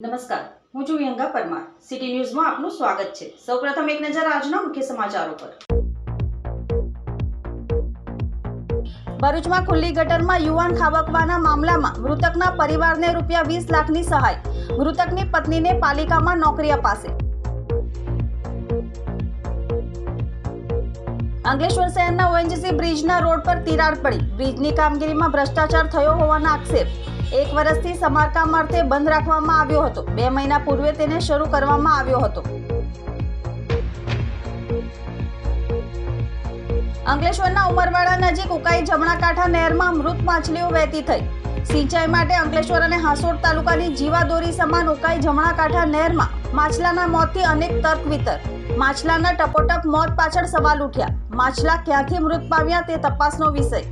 નમસ્કાર, હું છું વિહંગા પરમાર. સિટી ન્યૂઝમાં આપનું સ્વાગત છે. સૌપ્રથમ એક નજર આજના મુખ્ય સમાચારો પર. ભરૂચમાં ખુલ્લી ગટરમાં યુવાન ખાબકવાના મામલામાં મૃતકના પરિવારને રૂપિયા વીસ લાખની સહાય. મૃતકની પત્નીને પાલિકામાં નોકરી અપાશે. અંકલેશ્વર શહેરના ઓએનજીસી બ્રિજના રોડ પર તિરાડ પડી. બ્રિજની કામગીરીમાં ભ્રષ્ટાચાર થયો હોવાના આક્ષેપ. એક વર્ષથી સમારકામ અર્થે બંધ રાખવામાં આવ્યો હતો. બે મહિના પૂર્વે તેને શરૂ કરવામાં આવ્યો હતો. અંકલેશ્વરના ઉમરવાડા નજીક ઉકાઈ જમણાકાંઠા નહેરમાં મૃત માછલીઓ વહેતી થઈ. સિંચાઈ માટે અંકલેશ્વર અને હાસોડ તાલુકાની જીવાદોરી સમાન ઉકાઈ જમણાકાંઠા નહેરમાં માછલાના મોતથી અનેક તર્ક વિતર. માછલાના ટપોટપ મોત પાછળ સવાલ ઉઠ્યા. માછલા ક્યાંથી મૃત પામ્યા તે તપાસનો વિષય.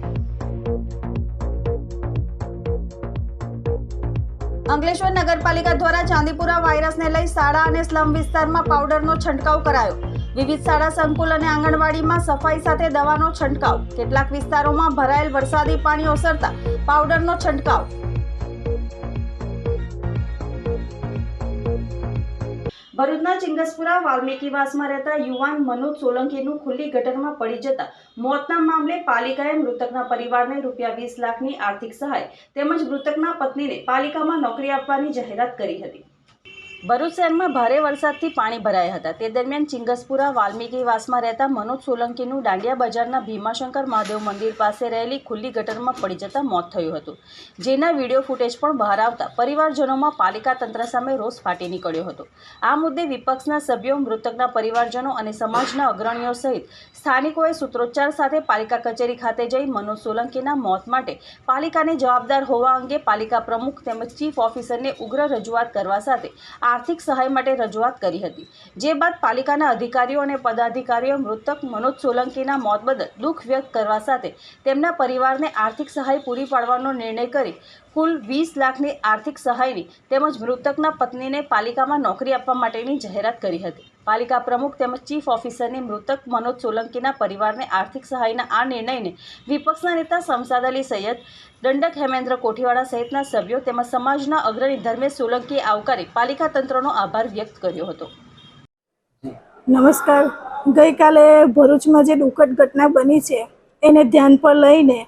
અંકલેશ્વર નગરપાલિકા દ્વારા ચાંદીપુરા વાયરસને લઈ શાળા અને સ્લમ વિસ્તારમાં પાવડરનો છંટકાવ કરાયો. વિવિધ શાળા સંકુલ અને આંગણવાડીમાં સફાઈ સાથે દવાનો છંટકાવ. કેટલાક વિસ્તારોમાં ભરાયેલ વરસાદી પાણી ઓસરતા પાવડરનો છંટકાવ. ભરૂચના ચિંગસપુરા વાલ્મીકીવાસમાં રહેતા યુવાન મનોજ સોલંકીનું ખુલ્લી ગટરમાં પડી જતા મોતના મામલે પાલિકાએ મૃતકના પરિવારને રૂપિયા વીસ લાખની આર્થિક સહાય તેમજ મૃતકના પત્નીને પાલિકામાં નોકરી આપવાની જાહેરાત કરી હતી. ભરૂચ શહેરમાં ભારે વરસાદથી પાણી ભરાયા હતા. તે દરમિયાન ચિંગસપુરા, વાલ્મીકી, વાસમાં રહેતા મનોજ સોલંકીનું દાંડિયા બજારના ભીમાશંકર મહાદેવ મંદિર પાસે રહેલી ખુલ્લી ગટરમાં પડી જતા મોત થયું હતું. જેના વીડિયો ફૂટેજ પણ બહાર આવતા પરિવારજનોમાં પાલિકા તંત્ર સામે રોષ ફાટી નીકળ્યો હતો. આ મુદ્દે વિપક્ષના સભ્યો, મૃતકના પરિવારજનો અને સમાજના અગ્રણીઓ સહિત સ્થાનિકોએ સૂત્રોચ્ચાર સાથે પાલિકા કચેરી ખાતે જઈ મનોજ સોલંકીના મોત માટે પાલિકાને જવાબદાર હોવા અંગે પાલિકા પ્રમુખ તેમજ ચીફ ઓફિસરને ઉગ્ર રજૂઆત કરવા સાથે આર્થિક સહાય માટે રજૂઆત કરી હતી. જે બાદ પાલિકાના અધિકારીઓ અને પદાધિકારીઓ મૃતક મનોજ સોલંકીના મોત બદલ દુઃખ વ્યક્ત કરવા સાથે તેમના પરિવારને આર્થિક સહાય પૂરી પાડવાનો નિર્ણય કરી કુલ વીસ લાખની આર્થિક સહાયની તેમજ મૃતકના પત્નીને પાલિકામાં નોકરી આપવા માટેની જાહેરાત કરી હતી. પાલિકા પ્રમુખ તેમજ ચીફ ઓફિસરની મૃતક મનોજ સોલંકીના પરિવારને આર્થિક સહાયના આ નિર્ણયને વિપક્ષના નેતા શમસાદ અલી સૈયદ, દંડક હેમેન્દ્ર કોઠીવાડા સહિતના સભ્યો તેમજ સમાજના અગ્રણી ધર્મેશ સોલંકીએ આવકારી પાલિકા તંત્રનો આભાર વ્યક્ત કર્યો હતો. નમસ્કાર. ગઈકાલે ભરૂચમાં જે દુઃખદ ઘટના બની છે, એને ધ્યાન પર લઈને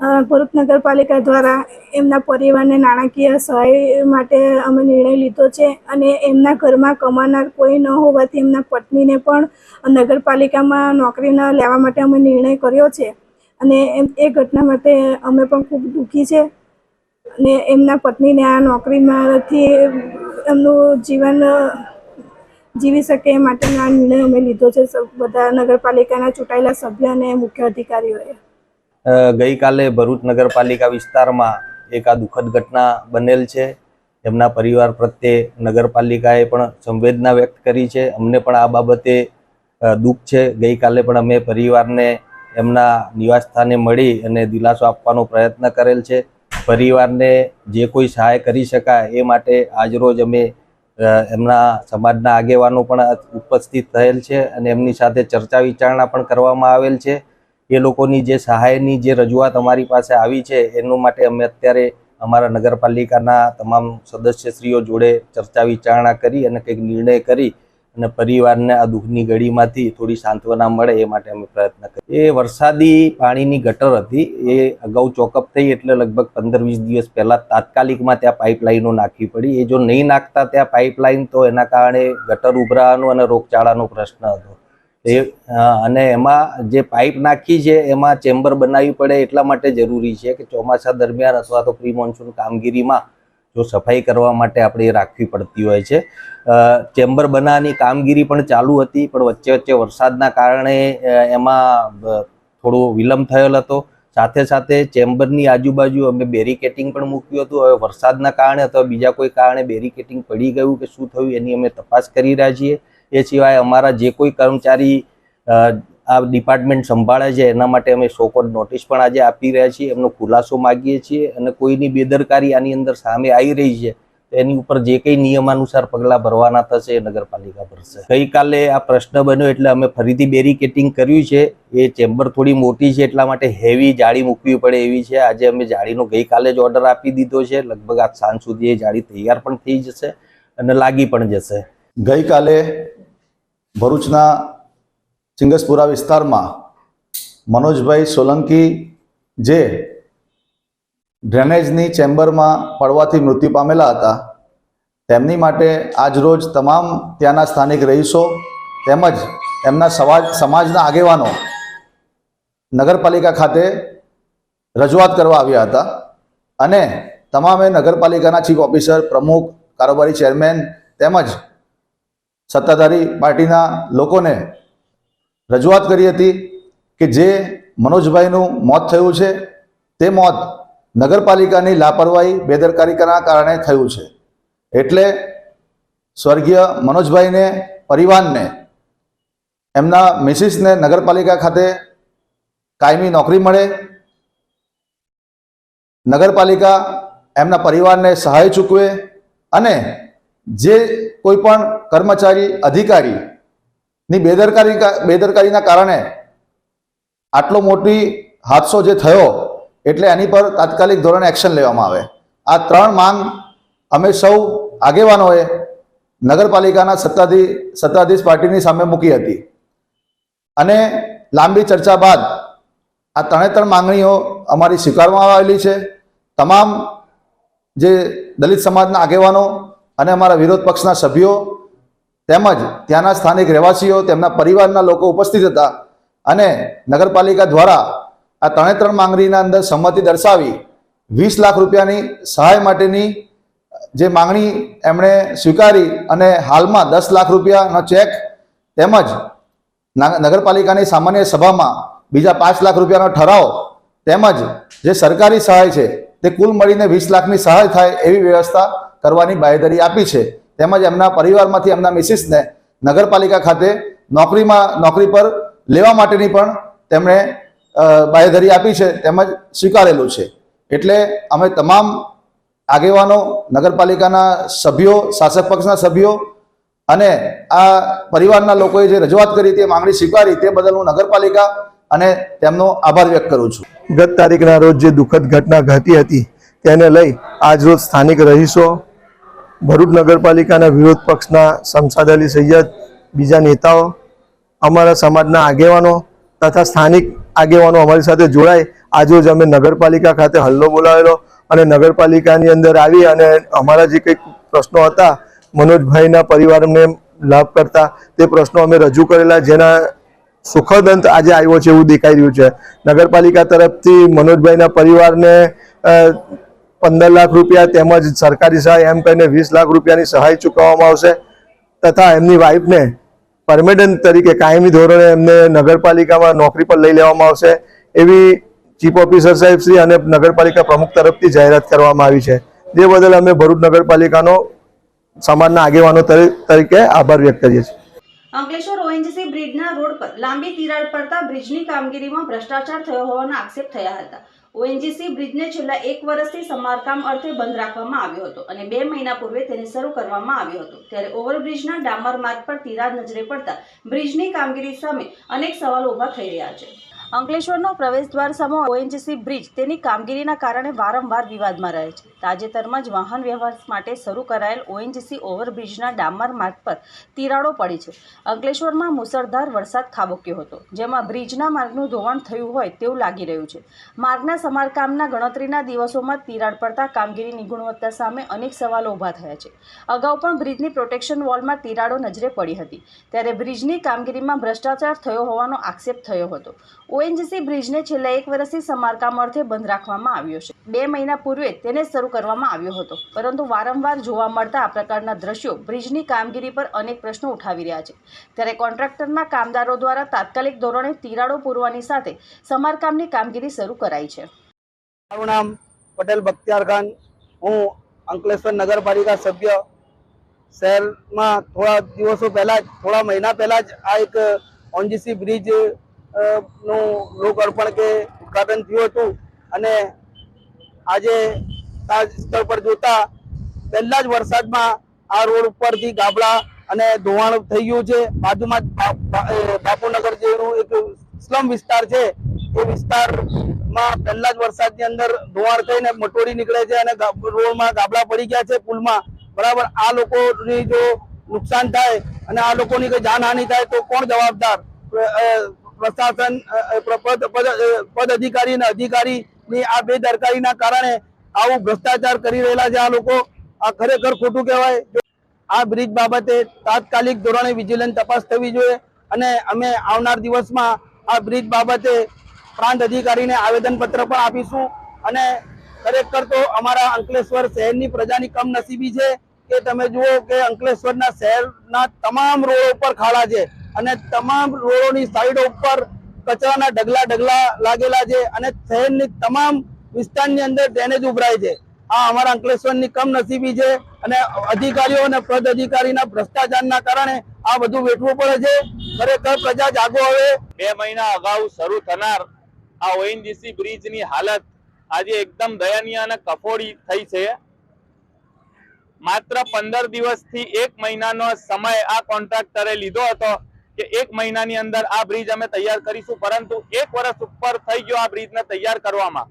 ભરૂચ નગરપાલિકા દ્વારા એમના પરિવારને નાણાકીય સહાય માટે અમે નિર્ણય લીધો છે અને એમના ઘરમાં કમાનાર કોઈ ન હોવાથી એમના પત્નીને પણ નગરપાલિકામાં નોકરી ન લેવા માટે અમે નિર્ણય કર્યો છે. અને એમ, એ ઘટના માટે અમે પણ ખૂબ દુઃખી છે. અને એમના પત્નીને આ નોકરીમાંથી એમનું જીવન જીવી શકે એ માટેનો આ નિર્ણય અમે લીધો છે. બધા નગરપાલિકાના ચૂંટાયેલા સભ્ય અને મુખ્ય અધિકારીઓએ. ગઈકાલે ભરૂચ નગરપાલિકા વિસ્તારમાં એક આ દુઃખદ ઘટના બનેલ છે. એમના પરિવાર પ્રત્યે નગરપાલિકાએ પણ સંવેદના વ્યક્ત કરી છે. અમને પણ આ બાબતે દુઃખ છે. ગઈકાલે પણ અમે પરિવારને એમના નિવાસસ્થાને મળી અને દિલાસો આપવાનો પ્રયત્ન કરેલ છે. પરિવારને જે કોઈ સહાય કરી શકાય એ માટે આજરોજ અમે એમના સમાજના આગેવાનો પણ ઉપસ્થિત થયેલ છે અને એમની સાથે ચર્ચા વિચારણા પણ કરવામાં આવેલ છે. એ લોકોની જે સહાયની જે રજૂઆત અમારી પાસે આવી છે, એનું માટે અમે અત્યારે અમારા નગરપાલિકાના તમામ સદસ્યશ્રીઓ જોડે ચર્ચા વિચારણા કરી અને કંઈક નિર્ણય કરી અને પરિવારને આ દુઃખની ઘડીમાંથી થોડી સાંત્વના મળે એ માટે અમે પ્રયત્ન કરીએ. એ વરસાદી પાણીની ગટર હતી, એ અગાઉ ચોકઅપ થઈ એટલે લગભગ પંદર વીસ દિવસ પહેલાં તાત્કાલિકમાં ત્યાં પાઇપલાઇનો નાખવી પડી. એ જો નહીં નાખતા ત્યાં પાઇપલાઇન તો એના કારણે ગટર ઉભરાવાનો અને રોગચાળાનો પ્રશ્ન હતો. એ અને એમાં જે પાઇપ નાખી છે, એમાં ચેમ્બર બનાવવી પડે એટલા માટે જરૂરી છે કે ચોમાસા દરમિયાન અથવા તો પ્રી મોન્સૂન કામગીરીમાં જો સફાઈ કરવા માટે આપણે રાખવી પડતી હોય છે. ચેમ્બર બનાવવાની કામગીરી પણ ચાલુ હતી, પણ વચ્ચે વચ્ચે વરસાદના કારણે એમાં થોડો વિલંબ થયેલ હતો. સાથે સાથે ચેમ્બરની આજુબાજુ અમે બેરિકેટિંગ પણ મૂક્યું હતું. હવે વરસાદના કારણે અથવા બીજા કોઈ કારણે બેરિકેટિંગ પડી ગયું કે શું થયું એની અમે તપાસ કરી રહ્યા છીએ. એ સિવાય અમારા જે કોઈ કર્મચારી આ ડિપાર્ટમેન્ટ સંભાળે છે, એના માટે અમે શોકોટ નોટિસ પણ આજે આપી રહ્યા છીએ. એમનો ખુલાસો માગીએ છીએ અને કોઈની બેદરકારી આની અંદર સામે આવી રહી છે, તો એની ઉપર જે કંઈ નિયમાનુસાર પગલાં ભરવાના થશે એ નગરપાલિકા ભરશે. ગઈકાલે આ પ્રશ્ન બન્યો એટલે અમે ફરીથી બેરિકેટિંગ કર્યું છે. એ ચેમ્બર થોડી મોટી છે, એટલા માટે હેવી જાળી મૂકવી પડે એવી છે. આજે અમે જાળીનો ગઈકાલે જ ઓર્ડર આપી દીધો છે. લગભગ આજ સાંજ સુધી એ જાળી તૈયાર પણ થઈ જશે અને લાગી પણ જશે. ગઈકાલે ભરૂચના ચિંગસપુરા વિસ્તારમાં મનોજભાઈ સોલંકી જે ડ્રેનેજની ચેમ્બરમાં પડવાથી મૃત્યુ પામેલા હતા, તેમની માટે આજરોજ તમામ ત્યાંના સ્થાનિક રહીશો તેમજ એમના સમાજ સમાજના આગેવાનો નગરપાલિકા ખાતે રજૂઆત કરવા આવ્યા હતા અને તમામે નગરપાલિકાના ચીફ ઓફિસર, પ્રમુખ, કારોબારી ચેરમેન તેમજ સત્તાધારી પાર્ટીના લોકોને રજૂઆત કરી હતી કે જે મનોજભાઈનું મોત થયું છે, તે મોત નગરપાલિકાની લાપરવાહી, બેદરકારીના કારણે થયું છે. એટલે સ્વર્ગીય મનોજભાઈને, પરિવારને, એમના મિસિસને નગરપાલિકા ખાતે કાયમી નોકરી મળે. નગરપાલિકા એમના પરિવારને સહાય ચૂકવે અને જે કોઈ પણ કર્મચારી અધિકારીની બેદરકારી બેદરકારીના કારણે આટલો મોટી હાદસો જે થયો એટલે એની પર તાત્કાલિક ધોરણે એક્શન લેવામાં આવે. આ ત્રણ માંગ અમે સૌ આગેવાનોએ નગરપાલિકાના સત્તાધી, સત્તાધીશ પાર્ટીની સામે મૂકી હતી. અને લાંબી ચર્ચા બાદ આ ત્રણે ત્રણ માંગણીઓ અમારી સ્વીકારવામાં આવેલી છે. તમામ જે દલિત સમાજના આગેવાનો અને અમારા વિરોધ પક્ષના સભ્યો તેમજ ત્યાંના સ્થાનિક રહેવાસીઓ, તેમના પરિવારના લોકો ઉપસ્થિત હતા અને નગરપાલિકા દ્વારા આ ત્રણે ત્રણ માંગણીના અંદર સંમતિ દર્શાવી વીસ લાખ રૂપિયાની સહાય માટેની જે માંગણી એમણે સ્વીકારી અને હાલમાં દસ લાખ રૂપિયાનો ચેક તેમજ નગરપાલિકાની સામાન્ય સભામાં બીજા પાંચ લાખ રૂપિયાનો ઠરાવ તેમજ જે સરકારી સહાય છે તે કુલ મળીને વીસ લાખની સહાય થાય એવી વ્યવસ્થા કરવાની બાંયધરી આપી છે. તેમજ એમના પરિવારમાંથી એમના મિસિસને નગરપાલિકા ખાતે નોકરીમાં નોકરી પર લેવા માટેની પણ તેમણે અ, બાંયધરી આપી છે તેમજ સ્વીકારેલું છે. એટલે અમે તમામ આગેવાનો નગરપાલિકાના સભ્યો શાસક પક્ષના સભ્યો અને આ પરિવારના લોકોએ જે રજૂઆત કરી તે માંગણી સ્વીકારી તે બદલ હું નગરપાલિકા અને તેમનો આભાર વ્યક્ત કરું છું. ગત તારીખના રોજ જે દુઃખદ ઘટના ઘટી હતી તેને લઈ આજરોજ સ્થાનિક રહીશો ભરૂચ નગરપાલિકાના વિરોધ પક્ષના શમસાદ અલી સૈયદ, બીજા નેતાઓ, અમારા સમાજના આગેવાનો તથા સ્થાનિક આગેવાનો અમારી સાથે જોડાય. આજરોજ અમે નગરપાલિકા ખાતે હલ્લો બોલાવેલો અને નગરપાલિકાની અંદર આવી અને અમારા જે કંઈક પ્રશ્નો હતા, મનોજભાઈના પરિવારને લાભ કરતા તે પ્રશ્નો અમે રજૂ કરેલા, જેના સુખદ અંત આજે આવ્યો છે એવું દેખાઈ રહ્યું છે. નગરપાલિકા તરફથી મનોજભાઈના પરિવારને પંદર લાખ રૂપિયા તેમજ સરકારી સહાય એમ કહીને વીસ લાખ રૂપિયાની સહાય ચૂકવવામાં આવશે તથા એમની વાઇફને પરમેનન્ટ તરીકે કાયમી ધોરણે એમને નગરપાલિકામાં નોકરી પર લઈ લેવામાં આવશે એવી ચીફ ઓફિસર સાહેબ શ્રી અને નગરપાલિકા પ્રમુખ તરફથી જાહેરાત કરવામાં આવી છે. જે બદલ અમે ભરૂચ નગરપાલિકાનો સમાજના આગેવાનો તરીકે આભાર વ્યક્ત કરીએ છીએ. અંકલેશ્વર ઓએનજીસી બ્રિજના રોડ પર લાંબી તિરાડ પડતા બ્રિજની કામગીરીમાં ભ્રષ્ટાચાર થયો હોવાના આક્ષેપ થયા હતા. ઓએનજીસી બ્રિજને છેલ્લા એક વર્ષથી સમારકામ અર્થે બંધ રાખવામાં આવ્યો હતો અને બે મહિના પૂર્વે તેને શરૂ કરવામાં આવ્યો હતો. ત્યારે ઓવરબ્રિજના ડામર માર્ગ પર તિરાડ નજરે પડતા બ્રિજની કામગીરી સામે અનેક સવાલો ઊભા થઈ રહ્યા છે. અંકલેશ્વરનો પ્રવેશ દ્વાર સમો ઓએનજીસી બ્રિજ તેની કામગીરીના કારણે વારંવાર વિવાદમાં રહે છે. તાજેતરમાં જ વાહન વ્યવહાર માટે શરૂ કરાયેલ ઓએનજીસી ઓવરબ્રિજના ડામર માર્ગ પર તિરાડો પડી છે. અંકલેશ્વરમાં મુસળધાર વરસાદ ખાબક્યો હતો, જેમાં બ્રિજના માર્ગનું ધોવાણ થયું હોય તેવું લાગી રહ્યું છે. માર્ગના સમારકામના ગણતરીના દિવસોમાં તિરાડ પડતા કામગીરીની ગુણવત્તા સામે અનેક સવાલો ઊભા થયા છે. અગાઉ પણ બ્રિજની પ્રોટેક્શન વોલમાં તિરાડો નજરે પડી હતી, ત્યારે બ્રિજની કામગીરીમાં ભ્રષ્ટાચાર થયો હોવાનો આક્ષેપ થયો હતો. ઓએનજીસી બ્રિજને છેલ્લા એક વર્ષથી સમારકામ અર્થે બંધ રાખવામાં આવ્યો છે. બે મહિના પૂર્વે તેને શરૂ કરવામાં આવ્યો હતો. પરંતુ વારંવાર જોવા મળતા આ પ્રકારના દ્રશ્યો બ્રિજની કામગીરી પર અનેક પ્રશ્નો ઉઠાવી રહ્યા છે. ત્યારે કોન્ટ્રાક્ટરના કામદારો દ્વારા તાત્કાલિક ધોરણે તિરાડો પૂરવાની સાથે સમારકામની કામગીરી શરૂ કરાઈ છે. મારું નામ પટેલ બખ્તિયાર ખાન. હું અંકલેશ્વર નગરપાલિકા સભ્ય. શહેરમાં થોડા દિવસો પહેલાં જ, થોડા મહિના પહેલાં જ આ એક ઓનજીસી બ્રિજનું નું લોકાર્પણ કે ઉદઘાટન થયું હતું. અને આજે સ્થળ પર જોતા પહેલા જ વરસાદમાં આ રોડ ઉપરથી ગાબડા અને ધોવાણ થઈ ગયું છે. બાજુમાં જ બાપુનગર જેવું એક સ્લમ વિસ્તાર છે. એ વિસ્તારમાં પહેલા જ વરસાદની અંદર ધોવાણ થઈને મટોડી નીકળે છે અને રોડમાં ગાબડા પડી ગયા છે પુલમાં. બરાબર, આ લોકોની જો નુકસાન થાય અને આ લોકોની કઈ જાનહાનિ થાય તો કોણ જવાબદાર? પ્રશાસન પદ અધિકારી અને અધિકારીની આ બેદરકારીના કારણે આવું ભ્રષ્ટાચાર કરી રહેલા છે આ લોકો. આ ખરેખર ખોટું કહેવાય. આ બ્રિજ બાબતે તાત્કાલિક ધોરણે વિજિલન્સ તપાસ થવી જોઈએ અને અમે આવનાર દિવસમાં આ બ્રિજ બાબતે પ્રાંત અધિકારીને આવેદનપત્ર પણ આપીશું. અને ખરેખર તો અમારા અંકલેશ્વર શહેરની પ્રજાની કમનસીબી છે કે તમે જુઓ કે અંકલેશ્વરના શહેરના તમામ રોડો ઉપર ખાડા છે અને તમામ રોડોની સાઈડો ઉપર કચરાના ઢગલા ઢગલા લાગેલા છે અને શહેરની તમામ વિસ્તારની અંદર ડ્રેનેજ ઉભરાય છે. આ અમારા અંકલેશ્વરની કમનસીબી છે અને અધિકારીઓ અને પદ અધિકારીના ભ્રષ્ટાચારના કારણે આ બધું વેઠવું પડે છે. ખરેખર પ્રજા જાગો હવે. બે મહિના અગાઉ શરૂ થનાર આ ઓએનજીસી બ્રિજની હાલત આજે એકદમ દયનીય અને કફોડી થઈ છે. માત્ર પંદર દિવસથી એક મહિનાનો સમય આ કોન્ટ્રાક્ટરે લીધો હતો કે એક મહિનાની અંદર આ બ્રિજ અમે તૈયાર કરીશું, પરંતુ એક વર્ષ ઉપર થઈ ગયો આ બ્રિજને તૈયાર કરવામાં.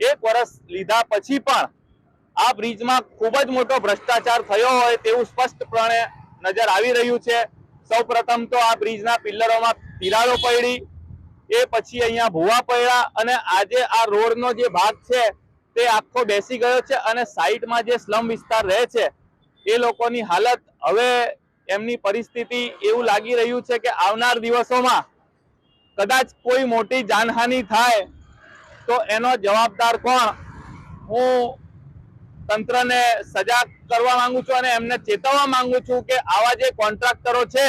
એક વર્ષ લીધા પછી પણ આ બ્રિજમાં ખૂબ જ મોટો ભ્રષ્ટાચાર થયો હોય તેવું સ્પષ્ટપણે નજર આવી રહ્યું છે. સૌ તો આ બ્રિજના પિલ્લરોમાં તિરાડો પડી, એ પછી અહીંયા ભૂવા પડ્યા અને આજે આ રોડનો જે ભાગ છે તે આખો બેસી ગયો છે અને સાઈડમાં જે સ્લમ વિસ્તાર રહે છે, એ લોકોની હાલત હવે એમની પરિસ્થિતિ એવું લાગી રહ્યું છે કે આવનાર દિવસોમાં કદાચ કોઈ મોટી જાનહાનિ થાય તો એનો જવાબદાર કોણ? હું તંત્રને સજા કરવા માંગુ છું અને એમને ચેતવવા માંગુ છું કે આવા જે કોન્ટ્રાક્ટરો છે,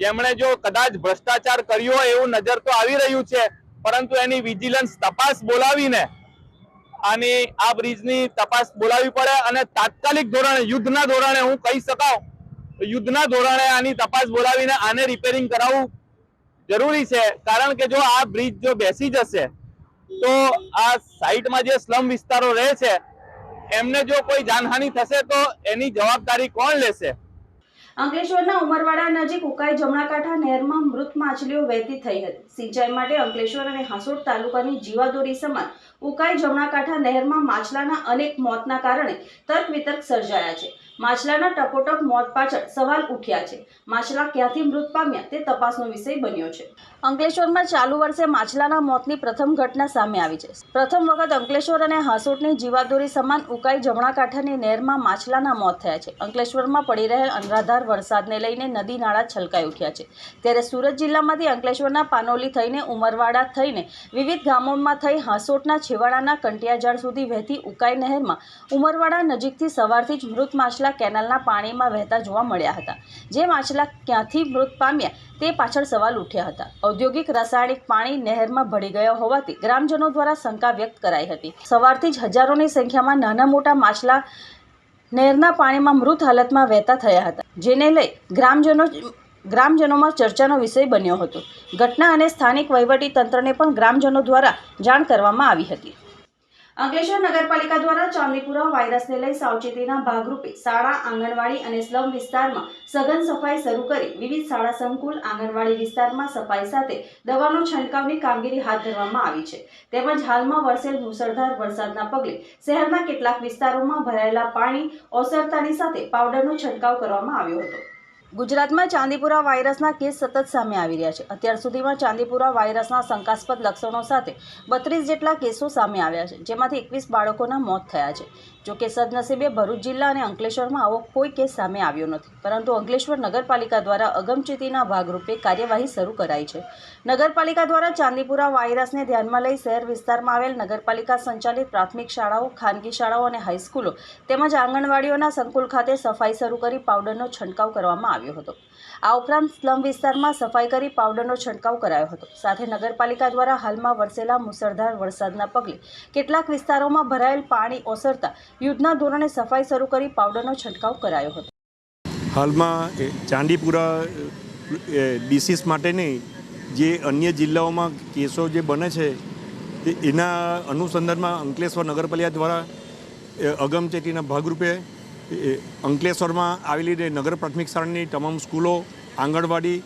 જેમણે જો કદાચ ભ્રષ્ટાચાર કર્યો હોય એવું નજર તો આવી રહ્યું છે, પરંતુ એની વિજિલન્સ તપાસ બોલાવીને આની આ બ્રિજની તપાસ બોલાવી પડે અને તાત્કાલિક ધોરણે, યુદ્ધના ધોરણે હું કહી શકાઉં, યુદ્ધના ધોરણે આની તપાસ બોલાવીને આને રિપેરિંગ કરાવવું જરૂરી છે. કારણ કે જો આ બ્રિજ જો બેસી જશે તો આ સાઈડમાં જે સ્લમ વિસ્તારો રહે છે, એમને જો કોઈ જાનહાનિ થશે તો એની જવાબદારી કોણ લેશે? અંકલેશ્વરના ઉમરવાડા નજીક ઉકાઈ જમણાકાંઠા નહેરમાં મૃત માછલીઓ વહેતી થઈ હતી. સિંચાઈ માટે અંકલેશ્વર અને હાંસોડ તાલુકાની જીવાદોરી સમાન ઉકાઈ જમણાકાંઠા નહેરમાં માછલાના અનેક મોતના કારણે તર્ક વિતર્ક સર્જાયા છે. માછલાના ટપોટપ મોત પાછળ સવાલ ઉઠ્યા છે. માછલા ક્યાંથી મૃત પામ્યા તે તપાસનો વિષય બન્યો છે. અંકલેશ્વરમાં ચાલુ વર્ષે માછલાના મોતની પ્રથમ ઘટના સામે આવી છે. પ્રથમ વખત અંકલેશ્વર અને હાંસોટની જીવાદોરી સમાન ઉકાઈ જમણાકાંઠાની નહેરમાં માછલાના મોત થયા છે. અંકલેશ્વરમાં પડી રહેલ અનરાધાર વરસાદને લઈને નદી નાળા છલકાઈ ઉઠ્યા છે. ત્યારે સુરત જિલ્લામાંથી અંકલેશ્વરના પાનોલી થઈને ઉમરવાડા થઈને વિવિધ ગામોમાં થઈ હાંસોટના છેવાડાના કંટિયાજાળ સુધી વહેતી ઉકાઈ નહેરમાં ઉમરવાડા નજીકથી સવારથી જ મૃત માછલા કેનાલના પાણીમાં વહેતા જોવા મળ્યા હતા. જે માછલા ક્યાંથી મૃત પામ્યા તે પાછળ સવાલ ઉઠ્યા હતા. ઔદ્યોગિક રાસાયણિક પાણી નહેરમાં ભળી ગયા હોવાથી ગ્રામજનો દ્વારા શંકા વ્યક્ત કરાઈ હતી. સવારથી જ હજારોની સંખ્યામાં નાના મોટા માછલા નહેરના પાણીમાં મૃત હાલતમાં વહેતા થયા હતા, જેને લઈ ગ્રામજનો ગ્રામજનોમાં ચર્ચાનો વિષય બન્યો હતો. ઘટના અને સ્થાનિક વહીવટી તંત્રને પણ ગ્રામજનો દ્વારા જાણ કરવામાં આવી હતી. અંકલેશ્વર નગરપાલિકા દ્વારા ચાંદીપુરા વાયરસને લઈ સાવચેતીના ભાગરૂપે શાળા, આંગણવાડી અને સ્લમ વિસ્તારમાં સઘન સફાઈ શરૂ કરી વિવિધ શાળા સંકુલ, આંગણવાડી વિસ્તારમાં સફાઈ સાથે દવાનો છંટકાવની કામગીરી હાથ ધરવામાં આવી છે. તેમજ હાલમાં વરસેલ મુસળધાર વરસાદના પગલે શહેરના કેટલાક વિસ્તારોમાં ભરાયેલા પાણી, ઓસરતાની સાથે પાવડરનો છંટકાવ કરવામાં આવ્યો હતો. ગુજરાતમાં ચાંદીપુરા વાયરસના કેસ સતત સામે આવી રહ્યા છે. અત્યાર સુધીમાં ચાંદીપુરા વાયરસના શંકાસ્પદ લક્ષણો સાથે બત્રીસ જેટલા કેસો સામે આવ્યા છે, જેમાંથી એકવીસ બાળકોના મોત થયા છે. જો કે સદનસીબે ભરૂચ જિલ્લા અને અંકલેશ્વરમાં આવો કોઈ કેસ સામે આવ્યો નથી. પરંતુ અંકલેશ્વર નગરપાલિકા દ્વારા અગમચેતીના ભાગરૂપે કાર્યવાહી શરૂ કરાઈ છે. નગરપાલિકા દ્વારા ચાંદીપુરા વાયરસને ધ્યાનમાં લઈ શહેર વિસ્તારમાં આવેલ નગરપાલિકા સંચાલિત પ્રાથમિક શાળાઓ, ખાનગી શાળાઓ અને હાઈસ્કૂલો તેમજ આંગણવાડીઓના સંકુલ ખાતે સફાઈ શરૂ કરી પાવડરનો છંટકાવ કરવામાં આવ્યો હતો. આ ઉપરાંત સ્લમ વિસ્તારમાં સફાઈ કરી પાવડરનો છંટકાવ કરાયો હતો. સાથે નગરપાલિકા દ્વારા હાલમાં વરસેલા મુસળધાર વરસાદના પગલે કેટલાક વિસ્તારોમાં ભરાયેલ પાણી ઓસરતા યુદ્ધના ધોરણે સફાઈ શરૂ કરી પાવડરનો છંટકાવ કરાયો હતો. હાલમાં ચાંદીપુરા ડિસીઝ માટેની જે અન્ય જિલ્લાઓમાં કેસો જે બને છે એના અનુસંધાનમાં અંકલેશ્વર નગરપાલિકા દ્વારા અગમચેતીના ભાગરૂપે અંકલેશ્વરમાં આવેલી નગર પ્રાથમિક શાળાની તમામ સ્કૂલો, આંગણવાડી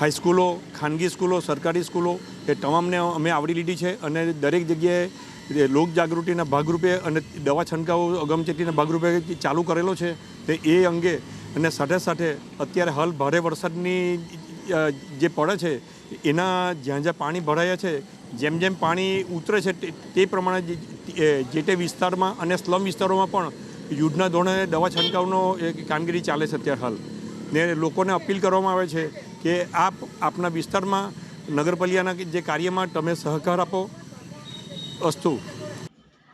હાઈસ્કૂલો ખાનગી સ્કૂલો, સરકારી સ્કૂલો, એ તમામને અમે આવરી લીધી છે અને દરેક જગ્યાએ લોક જાગૃતિના ભાગરૂપે અને દવા છંટકાવ અગમચેતીના ભાગરૂપે ચાલુ કરેલો છે તે એ અંગે અને સાથે સાથે અત્યારે હાલ ભારે વરસાદની જે પડે છે, એના જ્યાં જ્યાં પાણી ભરાયા છે, જેમ જેમ પાણી ઉતરે છે તે- પ્રમાણે જે- તે વિસ્તારમાં અને સ્લમ વિસ્તારોમાં પણ યુદ્ધના ધોરણે દવા છંટકાવનો કામગીરી ચાલે છે અત્યારે હાલ. ને લોકોને અપીલ કરવામાં આવે છે કે આપ આપના વિસ્તારમાં નગરપાલિકાના જે કાર્યમાં તમે સહકાર આપો અસ્તુ.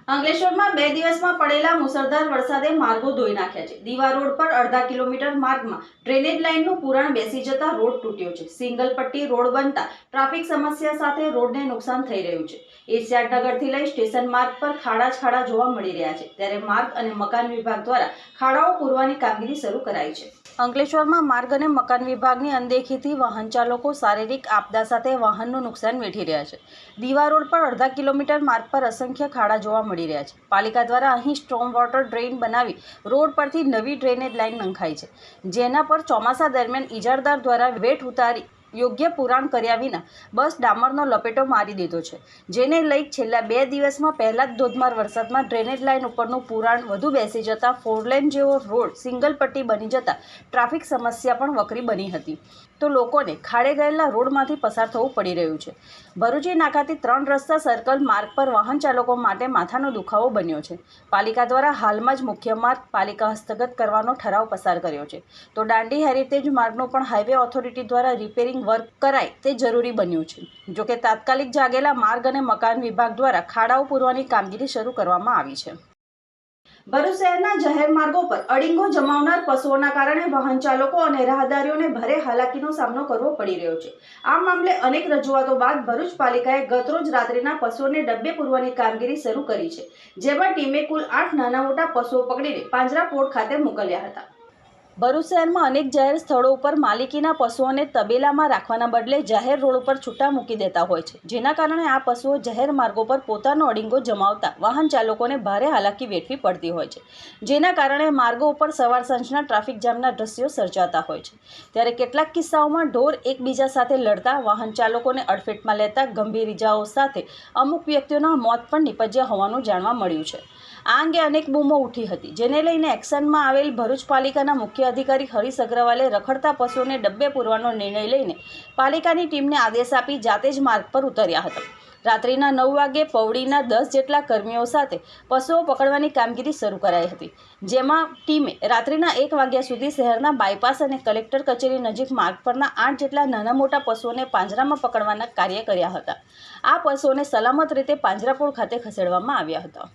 અંકલેશ્વરમાં બે દિવસમાં પડેલા મુસળધાર વરસાદે માર્ગો ધોઈ નાખ્યા છે. દીવા રોડ પર અડધા કિલોમીટર માર્ગમાં ડ્રેનેજ લાઇનનું પુરાણ બેસી જતા રોડ તૂટ્યો છે. સિંગલ પટ્ટી રોડ બનતા ટ્રાફિક સમસ્યા સાથે રોડને નુકસાન થઈ રહ્યું છે. એશિયાડનગરથી લઈ સ્ટેશન માર્ગ પર ખાડા જ ખાડા જોવા મળી રહ્યા છે. ત્યારે માર્ગ અને મકાન વિભાગ દ્વારા ખાડાઓ પૂરવાની કામગીરી શરૂ કરાઈ છે. અંકલેશ્વરમાં માર્ગ અને મકાન વિભાગની અનદેખીથી વાહન ચાલકો શારીરિક આપદા સાથે વાહનનું નુકસાન વેઠી રહ્યા છે. દીવા રોડ પર અડધા કિલોમીટર માર્ગ પર અસંખ્ય ખાડા જોવા મળી રહ્યા છે. પાલિકા દ્વારા અહીં સ્ટ્રોમ વોટર ડ્રેઇન બનાવી રોડ પરથી નવી ડ્રેનેજ લાઇન નંખાઈ છે. જેના પર ચોમાસા દરમિયાન ઇજારદાર દ્વારા વેટ ઉતારી યોગ્ય પુરાણ કર્યા વિના બસ ડામરનો લપેટો મારી દીધો છે. જેને લઈ છેલ્લા બે દિવસમાં પહેલા જ ધોધમાર વરસાદમાં ડ્રેનેજ લાઇન ઉપરનું પુરાણ વધુ બેસી જતાં ફોરલેન જેવો રોડ સિંગલ પટ્ટી બની જતા ટ્રાફિક સમસ્યા પણ વકરી બની હતી. તો લોકોને ખાડે ગયેલા રોડમાંથી પસાર થવું પડી રહ્યું છે. ભરૂચી નાકાથી ત્રણ રસ્તા સર્કલ માર્ગ પર વાહન ચાલકો માટે માથાનો દુખાવો બન્યો છે. પાલિકા દ્વારા હાલમાં જ મુખ્ય માર્ગ પાલિકા હસ્તગત કરવાનો ઠરાવ પસાર કર્યો છે. તો દાંડી હેરિટેજ માર્ગનો પણ હાઈવે ઓથોરિટી દ્વારા રિપેરિંગ વર્ક કરાય તે જરૂરી બન્યું છે. જોકે તાત્કાલિક જાગેલા માર્ગ અને મકાન વિભાગ દ્વારા ખાડાઓ પૂરવાની કામગીરી શરૂ કરવામાં આવી છે. ભરૂચ શહેરના જાહેર માર્ગો પર અડીંગો જમાવનાર પશુઓના કારણે વાહન ચાલકો અને રાહદારીઓને ભારે હાલાકીનો સામનો કરવો પડી રહ્યો છે. આ મામલે અનેક રજૂઆતો બાદ ભરૂચ પાલિકાએ ગતરોજ રાત્રિના પશુઓને ડબ્બે પૂરવાની કામગીરી શરૂ કરી છે, જેમાં ટીમે કુલ આઠ નાના મોટા પશુઓ પકડીને પાંજરાપોળ ખાતે મોકલ્યા હતા. ભરૂચ શહેરમાં અનેક જાહેર સ્થળો ઉપર માલિકીના પશુઓને તબેલામાં રાખવાના બદલે જાહેર રોડ ઉપર છૂટા મૂકી દેતા હોય છે. જેના કારણે આ પશુઓ જાહેર માર્ગો પર પોતાનો અડીંગો જમાવતા વાહન ચાલકોને ભારે હાલાકી વેઠવી પડતી હોય છે. જેના કારણે માર્ગો ઉપર સવાર સાંજના ટ્રાફિક જામના દ્રશ્યો સર્જાતા હોય છે. ત્યારે કેટલાક કિસ્સાઓમાં ઢોર એકબીજા સાથે લડતા વાહન ચાલકોને અડફેટમાં લેતા ગંભીર ઇજાઓ સાથે અમુક વ્યક્તિઓના મોત પણ નિપજ્યા હોવાનું જાણવા મળ્યું છે. આ અંગે અનેક બૂમો ઉઠી હતી. જેને લઈને એક્શનમાં આવેલ ભરૂચ પાલિકાના મુખ્ય અધિકારી હરીશ અગ્રવાલે રખડતા પશુઓને ડબ્બે પૂરવાનો નિર્ણય લઈને પાલિકાની ટીમને આદેશ આપી જાતે જ માર્ગ પર ઉતર્યા હતા. રાત્રિના નવ વાગે પૌડીના દસ જેટલા કર્મીઓ સાથે પશુઓ પકડવાની કામગીરી શરૂ કરાઈ હતી, જેમાં ટીમે રાત્રિના એક વાગ્યા સુધી શહેરના બાયપાસ અને કલેક્ટર કચેરી નજીક માર્ગ પરના આઠ જેટલા નાના મોટા પશુઓને પાંજરામાં પકડવાના કાર્ય કર્યા હતા. આ પશુઓને સલામત રીતે પાંજરાપોળ ખાતે ખસેડવામાં આવ્યા હતા.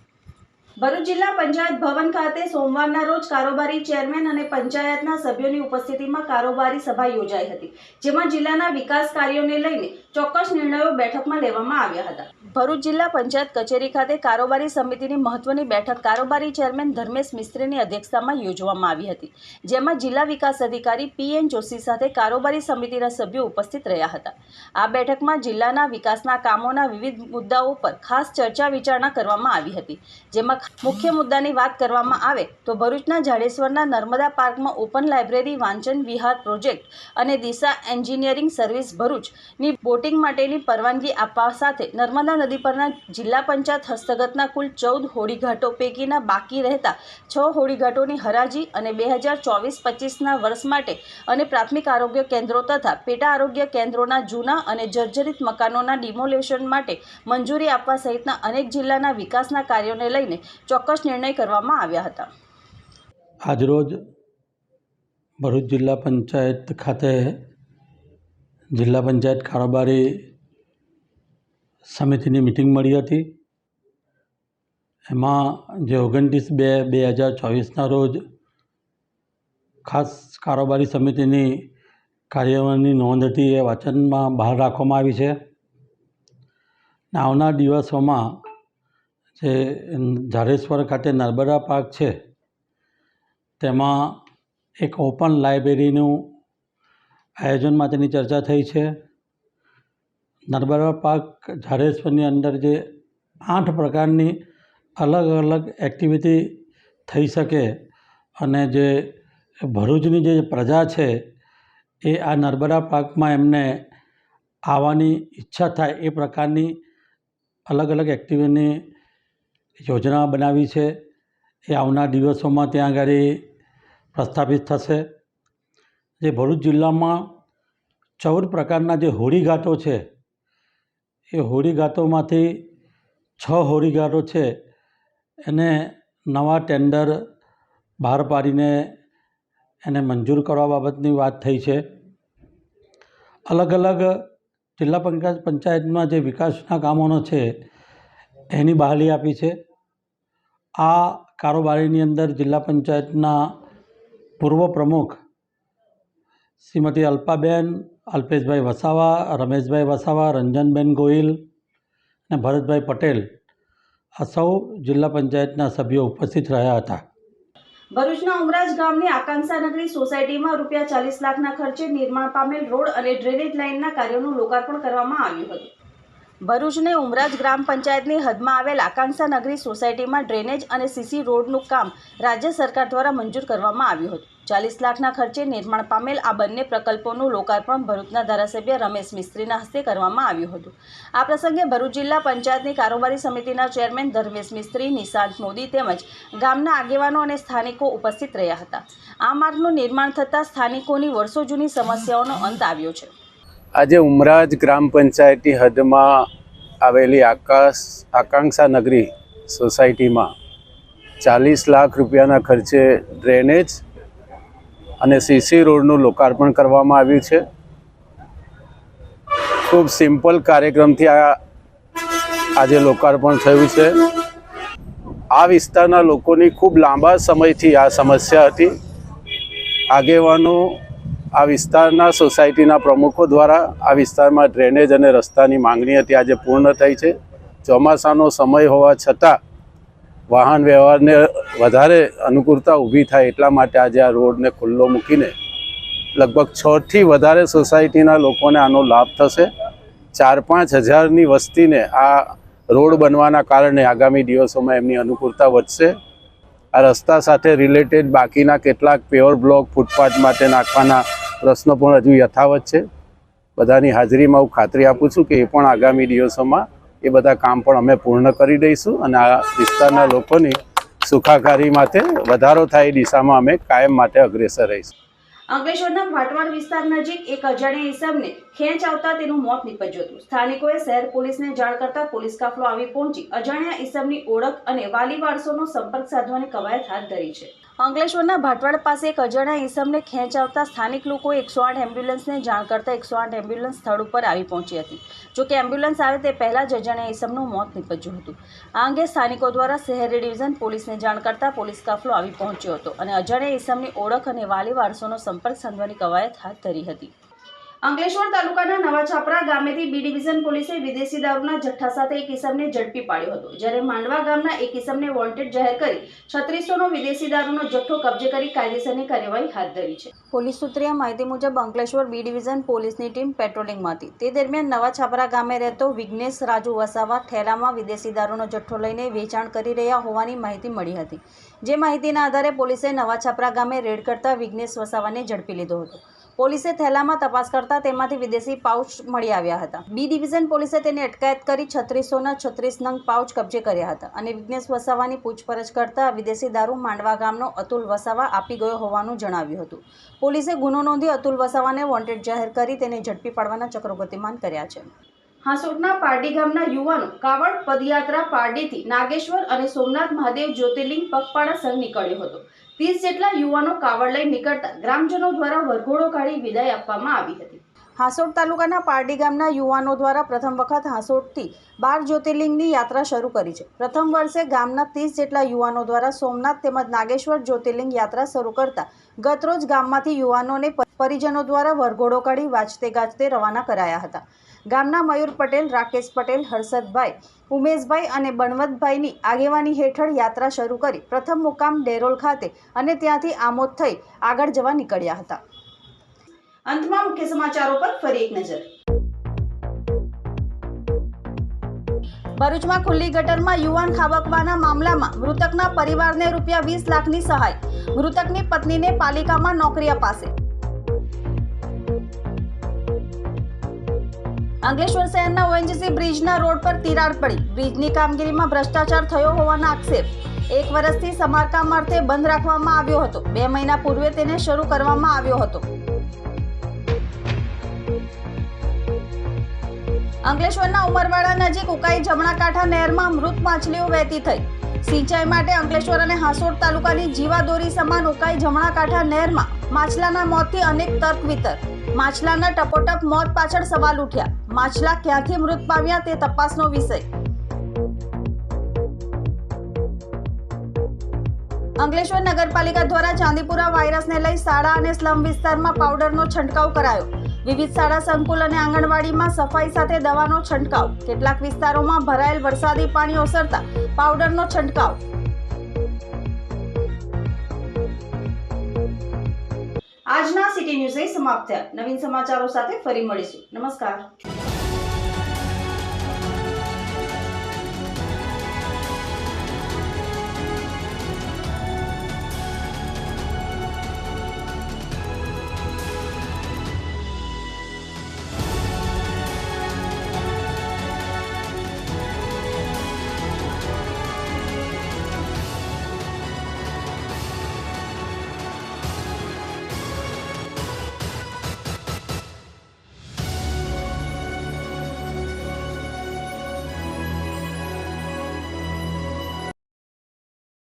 ભરૂચ જિલ્લા પંચાયત ભવન ખાતે સોમવારના રોજ કારોબારી ચેરમેન અને પંચાયતના સભ્યોની ઉપસ્થિતિમાં કારોબારી સભા યોજાઈ હતી, જેમાં જિલ્લાના વિકાસ કાર્યોને લઈને ચોક્કસ નિર્ણયો બેઠકમાં લેવામાં આવ્યા હતા. ભરૂચ જિલ્લા પંચાયત કચેરી ખાતે કારોબારી સમિતિની મહત્વની બેઠક કારોબારી ચેરમેન ધર્મેશ મિસ્ત્રીની અધ્યક્ષતામાં યોજવામાં આવી હતી, જેમાં જિલ્લા વિકાસ અધિકારી પી એન જોશી સાથે કારોબારી સમિતિના સભ્યો ઉપસ્થિત રહ્યા હતા. આ બેઠકમાં જિલ્લાના વિકાસના કામોના વિવિધ મુદ્દાઓ પર ખાસ ચર્ચા વિચારણા કરવામાં આવી હતી, જેમાં મુખ્ય મુદ્દાની વાત કરવામાં આવે તો ભરૂચના જાડેશ્વરના નર્મદા પાર્કમાં ઓપન લાઇબ્રેરી વાંચન વિહાર પ્રોજેક્ટ અને દિશા એન્જિનિયરિંગ સર્વિસ ભરૂચની બોટિંગ માટેની પરવાનગી આપવા સાથે નર્મદા નદી પરના જિલ્લા પંચાયત હસ્તગતના કુલ ચૌદ હોડીઘાટો પૈકીના બાકી રહેતા છ હોડીઘાટોની હરાજી અને બે હજાર ચોવીસ પચીસના વર્ષ માટે અને પ્રાથમિક આરોગ્ય કેન્દ્રો તથા પેટા આરોગ્ય કેન્દ્રોના જૂના અને જર્જરિત મકાનોના ડિમોલેશન માટે મંજૂરી આપવા સહિતના અનેક જિલ્લાના વિકાસના કાર્યોને લઈને ચોક્કસ નિર્ણય કરવામાં આવ્યા હતા. આજરોજ ભરૂચ જિલ્લા પંચાયત ખાતે જિલ્લા પંચાયત કારોબારી સમિતિની મિટિંગ મળી હતી. એમાં જે ઓગણત્રીસ બે બે હજાર ચોવીસના રોજ ખાસ કારોબારી સમિતિની કાર્યવાહીની નોંધ હતી એ વાંચનમાં બહાર રાખવામાં આવી છે. આવનાર દિવસોમાં જે ઝારેશ્વર ખાતે નર્મદા પાર્ક છે, તેમાં એક ઓપન લાઇબ્રેરીનું આયોજન માટેની ચર્ચા થઈ છે. નર્મદા પાર્ક ઝાડેશ્વરની અંદર જે આઠ પ્રકારની અલગ અલગ એક્ટિવિટી થઈ શકે અને જે ભરૂચની જે પ્રજા છે એ આ નર્મદા પાર્કમાં એમને આવવાની ઈચ્છા થાય એ પ્રકારની અલગ અલગ એક્ટિવિટીની યોજના બનાવી છે. એ આવનાર દિવસોમાં ત્યાં આગળ પ્રસ્થાપિત થશે. જે ભરૂચ જિલ્લામાં ચૌદ પ્રકારના જે હોળીઘાટો છે, એ હોળીઘાટોમાંથી છ હોળીઘાટો છે. એને નવા ટેન્ડર બહાર પાડીને એને મંજૂર કરવા બાબતની વાત થઈ છે. અલગ અલગ જિલ્લા પંચાયત પંચાયતમાં જે વિકાસના કામોનો છે, એની બહાલી આપી છે. આ કારોબારીની અંદર જિલ્લા પંચાયતના પૂર્વ પ્રમુખ શ્રીમતી અલ્પાબેન, અલ્પેશભાઈ વસાવા, રમેશભાઈ વસાવા, રંજનબેન ગોહિલ અને ભરતભાઈ પટેલ આ સૌ જિલ્લા પંચાયતના સભ્યો ઉપસ્થિત રહ્યા હતા. ભરૂચના ઉમરાજ ગામની આકાંક્ષા નગરી સોસાયટીમાં રૂપિયા ચાલીસ લાખના ખર્ચે નિર્માણ પામેલ રોડ અને ડ્રેનેજ લાઇનના કાર્યોનું લોકાર્પણ કરવામાં આવ્યું હતું. ભરૂચને ઉમરાજ ગ્રામ પંચાયતની હદમાં આવેલ આકાંક્ષા નગરી સોસાયટીમાં ડ્રેનેજ અને સીસી રોડનું કામ રાજ્ય સરકાર દ્વારા મંજૂર કરવામાં આવ્યું હતું. ચાલીસ લાખના ખર્ચે નિર્માણ પામેલ આ બંને પ્રકલ્પોનું લોકાર્પણ ભરૂચના ધારાસભ્ય રમેશ મિસ્ત્રીના હસ્તે કરવામાં આવ્યું હતું. આ પ્રસંગે ભરૂચ જિલ્લા પંચાયતની કારોબારી સમિતિના ચેરમેન ધર્મેશ મિસ્ત્રી, નિશાંત મોદી તેમજ ગામના આગેવાનો અને સ્થાનિકો ઉપસ્થિત રહ્યા હતા. આ માર્ગનું નિર્માણ થતાં સ્થાનિકોની વર્ષો જૂની સમસ્યાઓનો અંત આવ્યો છે. આજે ઉમરાજ ગ્રામ પંચાયતની હદમાં આવેલી આકાશ આકાંક્ષા નગરી સોસાયટીમાં ચાલીસ લાખ રૂપિયાના ખર્ચે ડ્રેનેજ અને સીસી રોડનું લોકાર્પણ કરવામાં આવ્યું છે. ખૂબ સિમ્પલ કાર્યક્રમથી આ આજે લોકાર્પણ થયું છે. આ વિસ્તારના લોકોની ખૂબ લાંબા સમયથી આ સમસ્યા હતી. આગેવાનો આ વિસ્તારના સોસાયટીના પ્રમુખો દ્વારા આ વિસ્તારમાં ડ્રેનેજ અને રસ્તાની માંગણી હતી. આજે પૂર્ણ થઈ છે. ચોમાસાનો સમય હોવા છતાં વાહન વ્યવહારને વધારે અનુકૂળતા ઊભી થાય એટલા માટે આજે આ રોડને ખુલ્લો મૂકીને લગભગ છથી વધારે સોસાયટીના લોકોને આનો લાભ થશે. ચાર પાંચ હજારની વસ્તીને આ રોડ બનવાના કારણે આગામી દિવસોમાં એમની અનુકૂળતા વધશે. આ રસ્તા સાથે રિલેટેડ બાકીના કેટલાક પેવર બ્લોક ફૂટપાથ માટે નાખવાના પ્રશ્નો પણ હજુ યથાવત છે. બધાની હાજરીમાં હું ખાતરી આપું છું કે એ પણ આગામી દિવસોમાં એ બધા કામ પણ અમે પૂર્ણ કરી દઈશું અને આ વિસ્તારના લોકોની સુખાકારી માટે વધારો થાય એ દિશામાં અમે કાયમ માટે અગ્રેસર રહીશું. અંકલેશ્વરના ભાટવાડ વિસ્તાર નજીક એક અજાણ્યા ઈસમને ખેંચ આવતા તેનું મોત નીપજ્યું હતું. સ્થાનિકોએ શહેર પોલીસને જાણ કરતા પોલીસ કાફલો આવી પહોંચી અજાણ્યા ઈસમની ઓળખ અને વાલી વારસોનો સંપર્ક સાધવાની કવાયત હાથ ધરી છે. અંકલેશ્વરના ભાટવાડ પાસે એક અજાણ્યા ઈસમને ખેંચ આવતા સ્થાનિક લોકો એકસો આઠ એમ્બ્યુલન્સને જાણ કરતા એકસો આઠ એમ્બ્યુલન્સ સ્થળ ઉપર આવી પહોંચી હતી. જો કે એમ્બ્યુલન્સ આવે તે પહેલાં જ અજાણ્યા ઈસમનું મોત નીપજ્યું હતું. આ અંગે સ્થાનિકો દ્વારા શહેરી ડિવિઝન પોલીસને જાણ કરતા પોલીસ કાફલો આવી પહોંચ્યો હતો અને અજાણ્યા ઈસમની ઓળખ અને વાલી વારસોનો સંપર્ક સાધવાની કવાયત હાથ ધરી હતી. અંકલેશ્વર તાલુકાના નવા છાપરા ગામેથી બી ડિવિઝન પોલીસે વિદેશી દારૂના જથ્થા સાથે એક ઇસમને ઝડપી પાડ્યો હતો. જ્યારે માંડવા ગામના એક કિસમને વોન્ટેડ જાહેર કરી છત્રીસોનો વિદેશી દારૂનો જથ્થો કબજે કરી કાયદેસરની કાર્યવાહી હાથ ધરી છે. પોલીસ સૂત્રીય માહિતી મુજબ અંકલેશ્વર બી ડિવિઝન પોલીસની ટીમ પેટ્રોલિંગમાં હતી તે દરમિયાન નવા છાપરા ગામે રહેતો વિઘ્નેશ રાજુ વસાવા ઠેલામાં વિદેશી દારૂનો જથ્થો લઈને વેચાણ કરી રહ્યા હોવાની માહિતી મળી હતી. જે માહિતીના આધારે પોલીસે નવા છાપરા ગામે રેડ કરતા વિઘ્નેશ વસાવાને ઝડપી લીધો હતો. પોલીસે થેલામાં તપાસ કરતા તેમાંથી વિદેશી પાઉચ મળી આવ્યા હતા. બી ડિવિઝન પોલીસે તેની અટકાયત કરી છત્રીસોના છત્રીસ નંગ પાઉચ કબજે કર્યા હતા અને વિઘ્નેશ વસાવાની પૂછપરછ કરતા વિદેશી દારૂ માંડવા ગામનો અતુલ વસાવા આપી ગયો હોવાનું જણાવ્યું હતું. પોલીસે ગુનો નોંધી અતુલ વસાવાને વોન્ટેડ જાહેર કરી તેને ઝડપી પાડવાના ચક્રો ગતિમાન કર્યા છે. હાંસોટના પારડી ગામના યુવાનો કાવડ પદયાત્રા પારડીથી નાગેશ્વર અને સોમનાથ મહાદેવ જ્યોતિર્લિંગ પગપાળા સંઘ નીકળ્યો હતો. ત્રીસ જેટલા યુવાનો કાવડ લઈ નીકળતા ગ્રામજનો દ્વારા વરઘોડો કાઢી વિદાય આપવામાં આવી હતી. હાંસોટ તાલુકાના પારડી ગામના યુવાનો દ્વારા પ્રથમ વખત હાંસોટથી બાર જ્યોતિર્લિંગની યાત્રા શરૂ કરી છે. પ્રથમ વર્ષે ગામના ત્રીસ જેટલા યુવાનો દ્વારા સોમનાથ તેમજ નાગેશ્વર જ્યોતિર્લિંગ યાત્રા શરૂ કરતા ગતરોજ ગામમાંથી યુવાનોને પરિજનો દ્વારા વરઘોડો કાઢી વાંચતે ગાજતે રવાના કરાયા હતા. ગામના મયુર પટેલ રાકેશ પટેલ હર્ષદભાઈ ઉમેશભાઈ અને બણવતભાઈની આગેવાની હેઠળ યાત્રા શરૂ કરી. પ્રથમ મુકામ ડેરોલ ખાતે અને ત્યાંથી આમોદ થઈ આગળ જવા નીકળ્યા હતા. અંતમાં મુખ્ય સમાચારો પર ફરી એક નજર. ભરૂચમાં ખુલ્લી ગટરમાં યુવાન ખાબકવાના મામલામાં મૃતકના પરિવારને રૂપિયા વીસ લાખની સહાય. મૃતકની પત્નીને પાલિકામાં નોકરી અપાશે. અંકલેશ્વર શહેરના ઓએનજીસી બ્રિજના રોડ પર તિરાડ પડી. બ્રિજની કામગીરીમાં ભ્રષ્ટાચાર થયો હોવાના આક્ષેપ. એક વર્ષથી સમારકામ અર્થે બંધ રાખવામાં આવ્યો હતો. બે મહિના પૂર્વે તેને શરૂ કરવામાં આવ્યો હતો. અંકલેશ્વરના ઉમરવાડા નજીક ઉકાઈ જમણા કાંઠા નહેરમાં મૃત માછલીઓ વહેતી થઈ. સિંચાઈ માટે અંકલેશ્વર અને હાસોડ તાલુકાની જીવાદોરી સમાન ઉકાઈ જમણા કાંઠા નહેરમાં માછલાના મોતથી અનેક તર્ક વિતર માછલાના ટપોટપ મોત પાછળ સવાલ ઉઠ્યા. માછલા ક્યાંથી મૃત પામ્યા તે તપાસનો વિષય. અંકલેશ્વર નગરપાલિકા દ્વારા ચાંદીપુરા વાયરસને લઈ શાળા અને સ્લમ વિસ્તારમાં પાવડરનો છંટકાવ કરાયો. વિવિધ શાળા સંકુલ અને આંગણવાડીમાં સફાઈ સાથે દવાનો છંટકાવ. કેટલાક વિસ્તારોમાં ભરાયેલ વરસાદી પાણી ઓસરતા પાવડરનો છંટકાવ. આજના સિટી ન્યૂઝ સમાપ્ત થયા. નવીન સમાચારો સાથે ફરી મળીશું. નમસ્કાર.